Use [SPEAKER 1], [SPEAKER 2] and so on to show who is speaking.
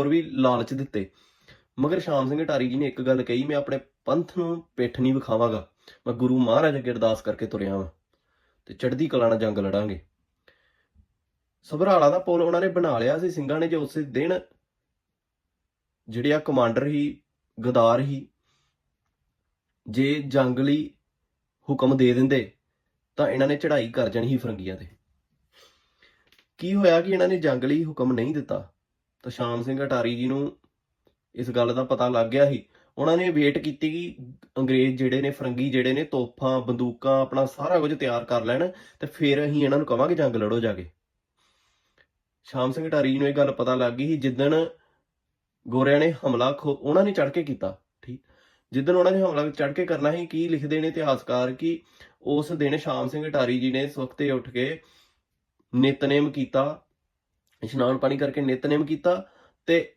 [SPEAKER 1] ਹੋਰ ਵੀ ਲਾਲਚ ਦਿੱਤੇ। ਮਗਰ ਸ਼ਾਮ ਸਿੰਘ ਢਾਰੀ ਜੀ ਨੇ ਇੱਕ ਗੱਲ ਕਹੀ, ਮੈਂ ਆਪਣੇ ਪੰਥ ਨੂੰ ਪਿੱਠ ਨਹੀਂ ਵਿਖਾਵਾਂਗਾ। ਮੈਂ ਗੁਰੂ ਮਹਾਰਾਜ ਅੱਗੇ ਅਰਦਾਸ ਕਰਕੇ ਤੁਰਿਆ ਵਾਂ ਤੇ ਚੜ੍ਹਦੀ ਕਲਾ ਨਾਲ ਜੰਗ ਲੜਾਂਗੇ। ਸਭਰਾਲਾ ਦਾ ਪੁਲ ਉਹਨਾਂ ਨੇ ਬਣਾ ਲਿਆ ਸੀ। ਸਿੰਘਾਂ ਨੇ ਜੇ ਉਸੇ ਦਿਨ ਜਿਹੜੇ ਆ ਕਮਾਂਡਰ ਹੀ, ਗਦਾਰ ਹੀ ਜੇ ਜੰਗ ਲਈ ਹੁਕਮ ਦੇ ਦਿੰਦੇ, ਤਾਂ ਇਹਨਾਂ ਨੇ ਚੜ੍ਹਾਈ ਕਰ ਜਾਣੀ ਸੀ ਫਰੰਗੀਆਂ ਤੇ। ਕੀ ਹੋਇਆ ਕਿ ਇਹਨਾਂ ਨੇ ਜੰਗ ਲਈ ਹੁਕਮ ਨਹੀਂ ਦਿੱਤਾ? ਤਾਂ ਸ਼ਾਮ ਸਿੰਘ ਅਟਾਰੀ ਜੀ ਨੂੰ ਇਸ ਗੱਲ ਦਾ ਪਤਾ ਲੱਗ ਗਿਆ ਸੀ। ਉਹਨਾਂ ਨੇ ਵੇਟ ਕੀਤੀ ਕਿ ਅੰਗਰੇਜ਼ ਜਿਹੜੇ ਨੇ, ਫਰੰਗੀ ਜਿਹੜੇ ਨੇ ਤੋਪਾਂ ਬੰਦੂਕਾਂ, ਆਪਣਾ ਸਾਰਾ ਕੁਝ ਤਿਆਰ ਕਰ ਲੈਣ ਤੇ ਫਿਰ ਅਸੀਂ ਇਹਨਾਂ ਨੂੰ ਕਵਾਂਗੇ ਜੰਗ ਲੜੋ ਜਾ ਕੇ। ਸ਼ਾਮ ਸਿੰਘ ਅਟਾਰੀ ਜੀ ਨੂੰ ਇਹ ਗੱਲ ਪਤਾ ਲੱਗ ਗਈ ਸੀ, ਜਿੱਦਣ ਗੋਰਿਆਂ ਨੇ ਹਮਲਾ ਖੋ- ਉਹਨਾਂ ਨੇ ਚੜ ਕੇ ਕੀਤਾ, ਠੀਕ? ਜਿੱਦਣ ਉਹਨਾਂ ਨੇ ਹਮਲਾ ਚੜ ਕੇ ਕਰਨਾ ਸੀ, ਕੀ ਲਿਖਦੇ ਨੇ ਇਤਿਹਾਸਕਾਰ ਕਿ ਉਸ ਦਿਨ ਸ਼ਾਮ ਸਿੰਘ ਅਟਾਰੀ ਜੀ ਨੇ ਸੁਖਤੇ ਉੱਠ ਕੇ ਨਿਤਨੇਮ ਕੀਤਾ ਇਸ਼ਨਾਨ ਪਾਣੀ ਕਰਕੇ ਨਿਤਨੇਮ ਕੀਤਾ ਤੇ